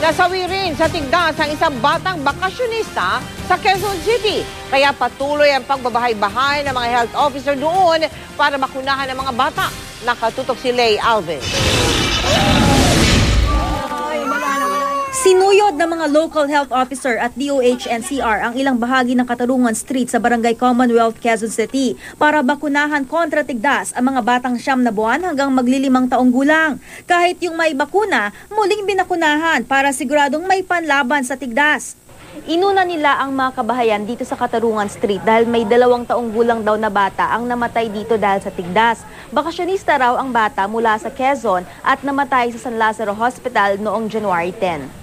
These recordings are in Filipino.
Nasawi rin sa tigdas ang isang batang bakasyonista sa Quezon City. Kaya patuloy ang pagbabahay-bahay ng mga health officer doon para makunahan ang mga bata. Nakatutok si Lay Alvin. Sinuyod ng mga local health officer at DOH-NCR ang ilang bahagi ng Katarungan Street sa Barangay Commonwealth, Quezon City para bakunahan kontra tigdas ang mga batang siyam na buwan hanggang maglilimang taong gulang. Kahit yung may bakuna, muling binakunahan para siguradong may panlaban sa tigdas. Inuna nila ang mga kabahayan dito sa Katarungan Street dahil may dalawang taong gulang daw na bata ang namatay dito dahil sa tigdas. Bakasyonista raw ang bata mula sa Quezon at namatay sa San Lazaro Hospital noong January 10.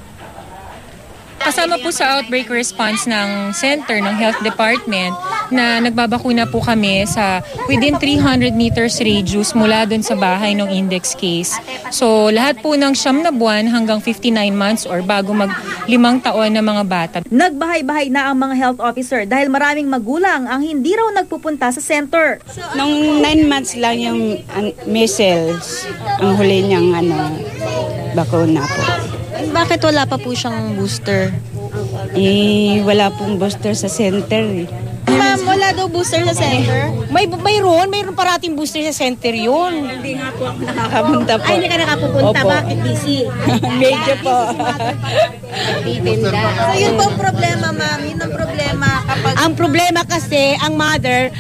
Kasama po sa outbreak response ng center ng health department na nagbabakuna po kami sa within 300 meters radius mula doon sa bahay ng index case. So lahat po ng siyam na buwan hanggang 59 months or bago mag limang taon na mga bata. Nagbahay-bahay na ang mga health officer dahil maraming magulang ang hindi raw nagpupunta sa center. Nung 9 months lang yung measles, ang huli niyang ano, bakuna po. Bakit wala pa po siyang booster? Eh, wala pong booster sa center eh. Ma'am, wala daw booster sa center? May mayroon, mayroon parating booster sa center yun. Hindi nga po ako nakakapunta po. Ay, hindi ka nakapupunta. Opo. Bakit busy? Medyo po. So, yun po ang problema, ma'am. Yun ang problema kapag... Ang problema kasi, ang mother,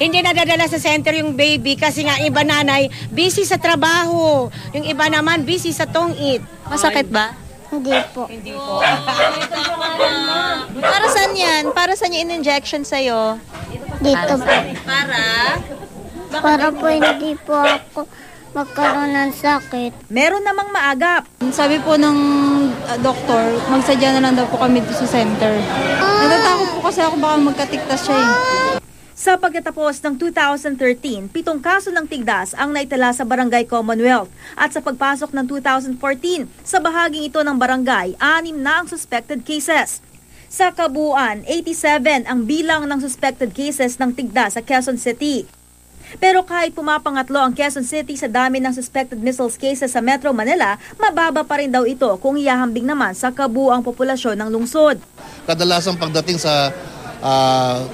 hindi nadadala sa center yung baby kasi nga iba nanay busy sa trabaho. Yung iba naman busy sa tong-eat. Masakit ba? Hindi po. Para saan yan? Para saan yung in-injection sa'yo? Dito po. Para? Para po hindi po ako magkaroon ng sakit. Meron namang maagap. Sabi po ng uh, doktor, magsadya na lang daw po kami dito sa center. Natatakot po kasi ako baka magkatiktas siya eh. Sa pagkatapos ng 2013, pitong kaso ng tigdas ang naitala sa Barangay Commonwealth. At sa pagpasok ng 2014, sa bahaging ito ng barangay, anim na ang suspected cases. Sa kabuuan, 87 ang bilang ng suspected cases ng tigdas sa Quezon City. Pero kahit pumapangatlo ang Quezon City sa dami ng suspected missiles cases sa Metro Manila, mababa pa rin daw ito kung ihahambing naman sa kabuuang populasyon ng lungsod. kadalasan pagdating sa ah,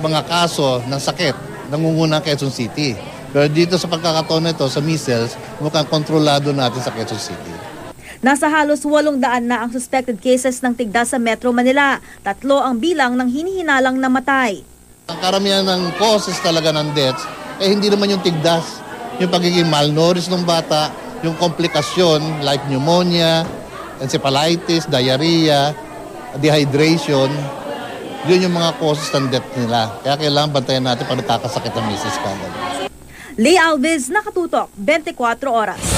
mga kaso ng sakit, nangunguna ang Quezon City. Pero dito sa pagkakataon na ito, sa measles, mukhang kontrolado natin sa Quezon City. Nasa halos 800 na ang suspected cases ng tigdas sa Metro Manila. Tatlo ang bilang ng hinihinalang namatay. Ang karamihan ng causes talaga ng deaths, eh hindi naman yung tigdas. Yung pagiging malnourished ng bata, yung komplikasyon like pneumonia, encephalitis, diarrhea, dehydration, yun yung mga causes ng death nila. Kaya kailangan bantayan natin pag nagkakasakit ng misis kagad. Lee Alves, Nakatutok, 24 Oras.